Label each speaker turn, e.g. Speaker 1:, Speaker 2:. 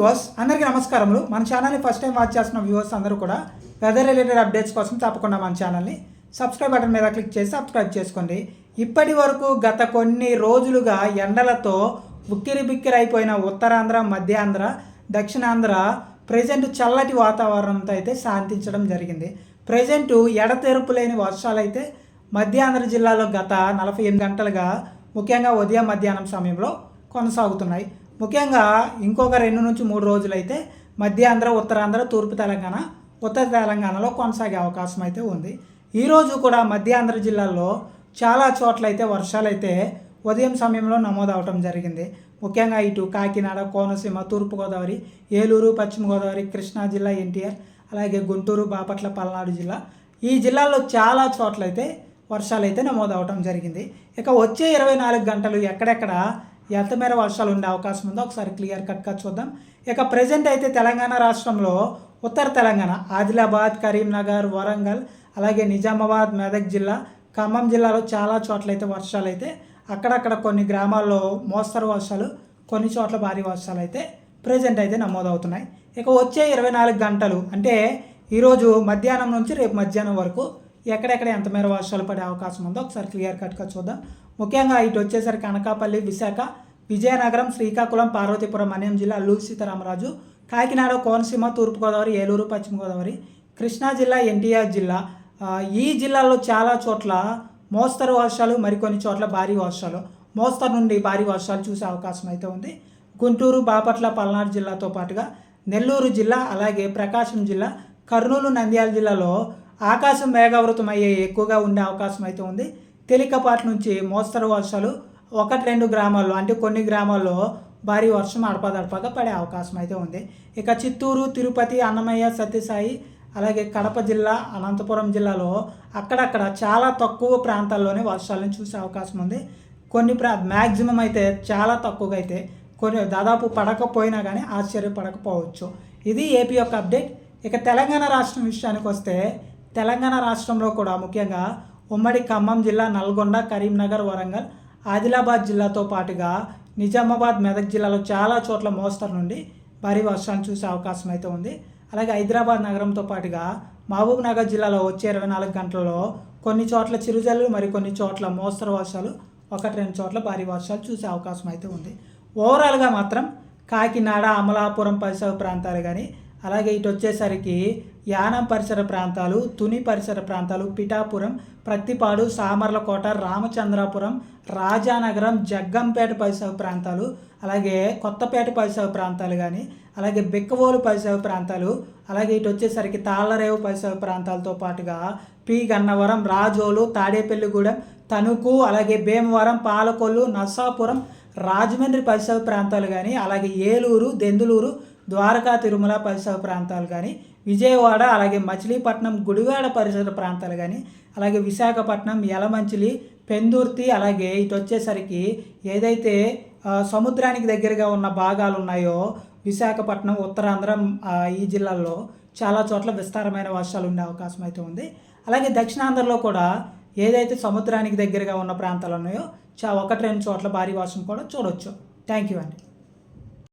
Speaker 1: Viewers అందరికీ నమస్కారములు. మన ఛానల్ని ఫస్ట్ టైం వాచ్ చేస్తున్న వ్యూవర్స్ అందరూ కూడా వెదర్ రిలేటెడ్ అప్డేట్స్ కోసం తప్పకుండా మన ఛానల్ని సబ్స్క్రైబ్ బటన్ మీద క్లిక్ చేసి సబ్స్క్రైబ్ చేసుకోండి. ఇప్పటి వరకు గత కొన్ని రోజులుగా ఎండలతో ఉక్కిరి బిక్కిరి అయిపోయిన ఉత్తరాంధ్ర మధ్యాంధ్ర దక్షిణాంధ్ర ప్రజెంట్ చల్లటి వాతావరణంతో అయితే శాంతించడం జరిగింది. ప్రజెంట్ ఎడతెరుపు లేని వర్షాలు అయితే మధ్యాంధ్ర జిల్లాలో గత నలభై ఎనిమిది గంటలుగా ముఖ్యంగా ఉదయం మధ్యాహ్నం సమయంలో కొనసాగుతున్నాయి. ముఖ్యంగా ఇంకొక రెండు నుంచి మూడు రోజులైతే మధ్యాంధ్ర ఉత్తరాంధ్ర తూర్పు తెలంగాణ ఉత్తర తెలంగాణలో కొనసాగే అవకాశం అయితే ఉంది. ఈరోజు కూడా మధ్యాంధ్ర జిల్లాల్లో చాలా చోట్ల అయితే ఉదయం సమయంలో నమోదవటం జరిగింది. ముఖ్యంగా ఇటు కాకినాడ కోనసీమ తూర్పుగోదావరి ఏలూరు పశ్చిమ గోదావరి కృష్ణా జిల్లా ఎన్టీఆర్ అలాగే గుంటూరు బాపట్ల పల్నాడు జిల్లా. ఈ జిల్లాల్లో చాలా చోట్ల అయితే వర్షాలు అయితే నమోదవటం జరిగింది. ఇక వచ్చే ఇరవై నాలుగు గంటలు ఎక్కడెక్కడ ఎంత మేర వర్షాలు ఉండే అవకాశం ఉందో? ఒకసారి క్లియర్ కట్గా చూద్దాం. ఇక ప్రజెంట్ అయితే తెలంగాణ రాష్ట్రంలో ఉత్తర తెలంగాణ ఆదిలాబాద్ కరీంనగర్ వరంగల్ అలాగే నిజామాబాద్ మెదక్ జిల్లా ఖమ్మం జిల్లాలో చాలా చోట్ల అయితే వర్షాలు అయితే అక్కడక్కడ కొన్ని గ్రామాల్లో మోస్తరు వర్షాలు కొన్ని చోట్ల భారీ వర్షాలు అయితే ప్రజెంట్ అయితే నమోదవుతున్నాయి. ఇక వచ్చే ఇరవై నాలుగు గంటలు అంటే ఈరోజు మధ్యాహ్నం నుంచి రేపు మధ్యాహ్నం వరకు ఎక్కడెక్కడ ఎంత మేర వర్షాలు పడే అవకాశం ఉందో ఒకసారి క్లియర్ కట్గా చూద్దాం. ముఖ్యంగా ఇటు వచ్చేసరికి అనకాపల్లి విశాఖ విజయనగరం శ్రీకాకుళం పార్వతీపురం అన్యం జిల్లా అల్లూరు సీతారామరాజు కాకినాడ కోనసీమ తూర్పుగోదావరి ఏలూరు పశ్చిమ గోదావరి కృష్ణా జిల్లా ఎన్టీఆర్ జిల్లా. ఈ జిల్లాలో చాలా చోట్ల మోస్తరు వర్షాలు మరికొన్ని చోట్ల భారీ వర్షాలు. మోస్తరు నుండి భారీ వర్షాలు చూసే అవకాశం అయితే ఉంది. గుంటూరు బాపట్ల పల్నాడు జిల్లాతో పాటుగా నెల్లూరు జిల్లా అలాగే ప్రకాశం జిల్లా కర్నూలు నంద్యాల జిల్లాలో ఆకాశం మేఘావృతం అయ్యే ఎక్కువగా ఉండే అవకాశం అయితే ఉంది. తేలికపాటి నుంచి మోస్తరు వర్షాలు ఒకటి రెండు గ్రామాల్లో అంటే కొన్ని గ్రామాల్లో భారీ వర్షం అడపదడపగా పడే అవకాశం అయితే ఉంది. ఇక చిత్తూరు తిరుపతి అన్నమయ్య సత్యసాయి అలాగే కడప జిల్లా అనంతపురం జిల్లాలో అక్కడక్కడ చాలా తక్కువ ప్రాంతాల్లోనే వర్షాలను చూసే అవకాశం ఉంది. కొన్ని ప్రా మ్యాక్సిమం అయితే చాలా తక్కువగా అయితే కొన్ని దాదాపు పడకపోయినా కానీ ఆశ్చర్యపడకపోవచ్చు. ఇది ఏపీ యొక్క అప్డేట్. ఇక తెలంగాణ రాష్ట్రం విషయానికి వస్తే తెలంగాణ రాష్ట్రంలో కూడా ముఖ్యంగా ఉమ్మడి ఖమ్మం జిల్లా నల్గొండ కరీంనగర్ వరంగల్ ఆదిలాబాద్ జిల్లాతో పాటుగా నిజామాబాద్ మెదక్ జిల్లాలో చాలా చోట్ల మోస్తరు నుండి భారీ వర్షాలు చూసే అవకాశం అయితే ఉంది. అలాగే హైదరాబాద్ నగరంతో పాటుగా మహబూబ్ నగర్ జిల్లాలో వచ్చే ఇరవై నాలుగు గంటలలో కొన్ని చోట్ల చిరుజల్లు మరి కొన్ని చోట్ల మోస్తరు వర్షాలు ఒకటి రెండు చోట్ల భారీ వర్షాలు చూసే అవకాశం అయితే ఉంది. ఓవరాల్గా మాత్రం కాకినాడ అమలాపురం పరిసర ప్రాంతాలు కానీ అలాగే ఇటు వచ్చేసరికి యానం పరిసర ప్రాంతాలు తుని పరిసర ప్రాంతాలు పిఠాపురం ప్రత్తిపాడు సామర్లకోట రామచంద్రాపురం రాజానగరం జగ్గంపేట పరిసర ప్రాంతాలు అలాగే కొత్తపేట పరిసర ప్రాంతాలు కానీ అలాగే బెక్కవోలు పరిసర ప్రాంతాలు అలాగే ఇటు వచ్చేసరికి తాళ్ళరేవు పరిసర ప్రాంతాలతో పాటుగా పి. గన్నవరం రాజోలు తాడేపల్లిగూడెం తణుకు అలాగే భీమవరం పాలకొల్లు నర్సాపురం రాజమండ్రి పరిసర ప్రాంతాలు కానీ అలాగే ఏలూరు దెందులూరు ద్వారకా తిరుమల పరిసర ప్రాంతాలు కానీ విజయవాడ అలాగే మచిలీపట్నం గుడివాడ పరిసర ప్రాంతాలు కానీ అలాగే విశాఖపట్నం యలమంచిలి పెందుర్తి అలాగే ఇటు వచ్చేసరికి ఏదైతే సముద్రానికి దగ్గరగా ఉన్న భాగాలు ఉన్నాయో విశాఖపట్నం ఉత్తరాంధ్ర ఈ జిల్లాల్లో చాలా చోట్ల విస్తారమైన వర్షాలు ఉండే అవకాశం అయితే ఉంది. అలాగే దక్షిణాంధ్రలో కూడా ఏదైతే సముద్రానికి దగ్గరగా ఉన్న ప్రాంతాలు ఉన్నాయో చా ఒకటి రెండు చోట్ల భారీ వర్షం కూడా చూడొచ్చు. థ్యాంక్ యూ అండి.